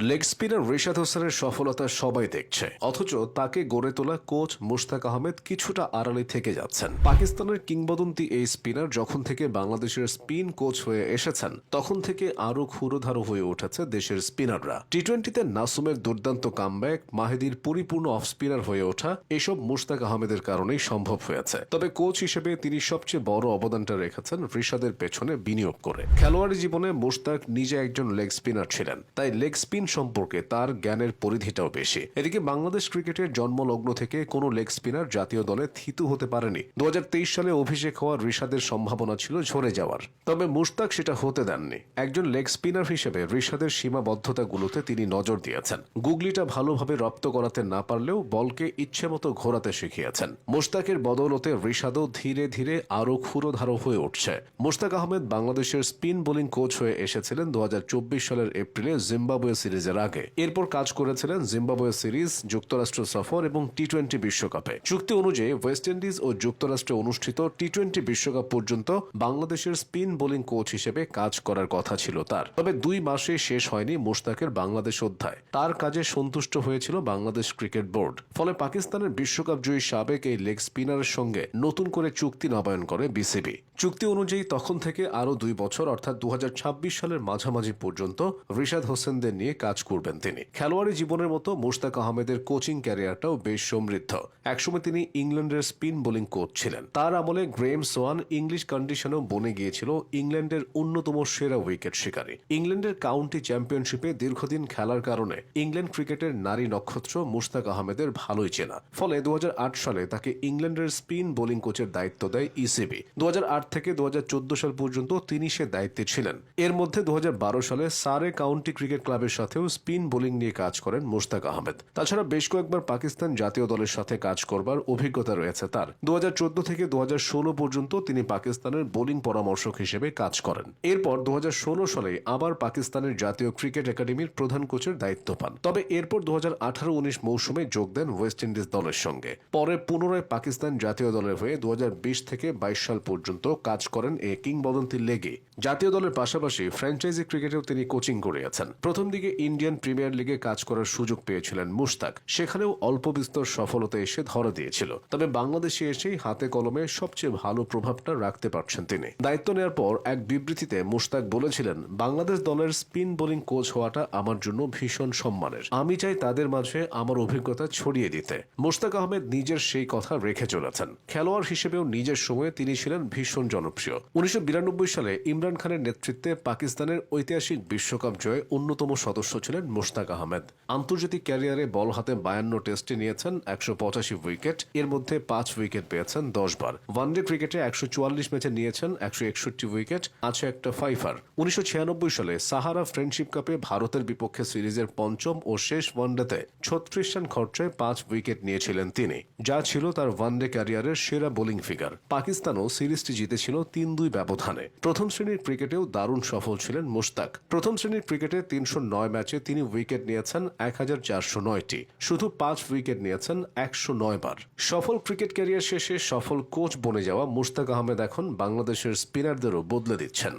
Leg spinner Rishad হোসেনের সফলতা সবাই দেখছে। অথচ তাকে গড়ে তোলা কোচ মুশতাক আহমেদ কিছুটা আড়ালে থেকে যাচ্ছেন। পাকিস্তানের কিংবদন্তি এই স্পিনার যখন থেকে বাংলাদেশের স্পিন কোচ হয়ে এসেছেন, তখন থেকে আরও ক্ষুরোধারো হয়ে উঠেছে দেশের স্পিনাররা। টি টোয়েন্টিতে নাসুমের দুর্দান্ত কামব্যাক, মাহেদির পরিপূর্ণ অফ স্পিনার হয়ে ওঠা, এসব মুশতাক আহমেদের কারণেই সম্ভব হয়েছে। তবে কোচ হিসেবে তিনি সবচেয়ে বড় অবদানটা রেখেছেন রিশাদের পেছনে বিনিয়োগ করে। খেলোয়াড়ি জীবনে মুশতাক নিজে একজন লেগ স্পিনার ছিলেন, তাই লেগ স্পিন সম্পর্কে তার জ্ঞানের পরিধিটাও বেশি। এদিকে বাংলাদেশ ক্রিকেটের জন্মলগ্ন থেকে কোনো লেগ স্পিনার জাতীয় দলে থিতু হতে পারেনি। দু সালে অভিষেক হওয়া রিশাদের সম্ভাবনা ছিল ঝরে যাওয়ার। তবে মুশতাক সেটা হতে দেননি। একজন লেগ স্পিনার হিসেবে রিশাদের সীমাবদ্ধতাগুলোতে তিনি নজর দিয়েছেন। গুগলিটা ভালোভাবে রপ্ত করাতে না পারলেও বলকে ইচ্ছে মতো ঘোরাতে শিখিয়েছেন। মোশতাকের বদৌলতে রিশাদও ধীরে ধীরে আরও ক্ষুরোধারো হয়ে উঠছে। মোশতাক আহমেদ বাংলাদেশের স্পিন বোলিং কোচ হয়ে এসেছিলেন দু হাজার চব্বিশ সালের এপ্রিলে জিম্বাবুয়ে সিরিজের আগে। এরপর কাজ করেছিলেন জিম্বাবুয়ে সিরিজ, যুক্তরাষ্ট্র সফর এবং টি টোয়েন্টি বিশ্বকাপে। চুক্তি অনুযায়ী ওয়েস্ট ইন্ডিজ ও যুক্তরাষ্ট্রে অনুষ্ঠিত টি টোয়েন্টি বিশ্বকাপ পর্যন্ত বাংলাদেশের স্পিন বোলিং কোচ হিসেবে কাজ করার কথা ছিল তার। তবে দুই মাসে শেষ হয়নি মুশতাকের বাংলাদেশ অধ্যায়। তার কাজে সন্তুষ্ট হয়েছিল বাংলাদেশ ক্রিকেট বোর্ড। ফলে পাকিস্তানের বিশ্বকাপ জয়ী সাবেক এই লেগ স্পিনারের সঙ্গে নতুন করে চুক্তি নবায়ন করে বিসিবি। চুক্তি অনুযায়ী তখন থেকে আরও দুই বছর, অর্থাৎ দু হাজার ছাব্বিশ সালের মাঝামাঝি পর্যন্ত রিশাদ হোসেনদের নিয়ে কাজ করবেন তিনি। খেলোয়াড়ি জীবনের মতো মুশতাক আহমেদের কোচিং ক্যারিয়ারটাও বেশ সমৃদ্ধ। একসময় তিনি ইংল্যান্ডের স্পিন বোলিং কোচ ছিলেন। তার আমলে গ্রেম সোয়ান ইংলিশ কন্ডিশনেও বনে গিয়েছিল ইংল্যান্ডের অন্যতম সেরা উইকেট শিকারী। ইংল্যান্ডের কাউন্টি চ্যাম্পিয়নশিপে দীর্ঘদিন খেলার কারণে ইংল্যান্ড ক্রিকেটের নারী নক্ষত্র মুশতাক আহমেদের ভালোই চেনা। ফলে দু হাজার আট সালে তাকে ইংল্যান্ডের স্পিন বোলিং কোচের দায়িত্ব দেয় ইসিবি দু হাজার আট থেকে দু হাজার চোদ্দ সাল পর্যন্ত তিনি সে দায়িত্বে ছিলেন। এর মধ্যে দু হাজার বারো সালে সারে কাউন্টি ক্রিকেট ক্লাবের সাথেও স্পিন বোলিং নিয়ে কাজ করেন মুশতাক আহমেদ। তাছাড়া বেশ কয়েকবার পাকিস্তান জাতীয় দলের সাথে কাজ করবার অভিজ্ঞতা রয়েছে তার। দু থেকে দু পর্যন্ত তিনি পাকিস্তানের বোলিং পরামর্শক হিসেবে কাজ করেন। এরপর দু সালে আবার পাকিস্তানের জাতীয় ক্রিকেট একাডেমির প্রধান কোচের দায়িত্ব পান। তবে এরপর দু হাজার আঠারো উনিশ মৌসুমে যোগ দেন ওয়েস্ট ইন্ডিজ দলের সঙ্গে। পরে পুনরায় পাকিস্তান জাতীয় দলের হয়ে দু হাজার বিশ থেকে বাইশ সাল পর্যন্ত কাজ করেন এ কিংবদন্তি লেগে। জাতীয় দলের পাশাপাশি ফ্র্যাঞ্চাইজি ক্রিকেটেও তিনি কোচিং করিয়েছেন। প্রথম দিকে ইন্ডিয়ান প্রিমিয়ার লিগে কাজ করার সুযোগ পেয়েছিলেন মুশতাক। সেখানেও অল্প বিস্তর সফলতা এসে ধরা দিয়েছিল। তবে বাংলাদেশে এসেই হাতে কলমে সবচেয়ে ভালো প্রভাবটা রাখতে পারছেন তিনি। দায়িত্ব নেওয়ার পর এক বিবৃতিতে মুশতাক বলেছিলেন, বাংলাদেশ দলের স্পিন বোলিং কোচ হওয়াটা আমার জন্য ভীষণ সম্মানের। আমি চাই তাদের মাঝে আমার অভিজ্ঞতা ছড়িয়ে দিতে। মুশতাক আহমেদ নিজের সেই কথা রেখে চলেছেন। খেলোয়াড় হিসেবেও নিজের সময়ে তিনি ছিলেন ভীষণ জনপ্রিয়। উনিশশো বিরানব্বই সালে ইমরান খানের নেতৃত্বে পাকিস্তানের ঐতিহাসিক বিশ্বকাপ জয়ে অন্যতম সদস্য ছিলেন মুশতাক আহমেদ। আন্তর্জাতিক ক্যারিয়ারে বল হাতে বায়ান্ন টেস্টে নিয়েছেন একশো পঁচাশি উইকেট। এর মধ্যে পাঁচ উইকেট পেয়েছেন দশ বার ওয়ানডে ক্রিকেটে একশো চুয়াল্লিশ ম্যাচে নিয়েছেন একশো একষট্টি উইকেট, আছে একটা ফাইফার। উনিশশো ছিয়ানব্বই সালে সাহারা ফ্রেন্ডশিপ কাপে ভারতের বিপক্ষে সিরিজের পঞ্চম ও শেষ ওয়ানডেতে ছত্রিশ রান খরচায় পাঁচ উইকেট নিয়েছিলেন তিনি। যা ছিল তার ওয়ানডে ক্যারিয়ারের সেরা বোলিং ফিগার। পাকিস্তানও সিরিজটি জিতেছিল তিন দুই ব্যবধানে। প্রথম শ্রেণির ক্রিকেটেও দারুণ সফল ছিলেন মুশতাক। প্রথম শ্রেণির ক্রিকেটে তিনশো নয় ম্যাচে তিনি উইকেট নিয়েছেন এক হাজার চারশো নয়টি। শুধু পাঁচ উইকেট নিয়েছেন একশো নয় বার সফল ক্রিকেট ক্যারিয়ার শেষে সফল কোচ বনে যাওয়া মুশতাক আহমেদ এখন বাংলাদেশের স্পিনারদেরও বদলে দিচ্ছেন।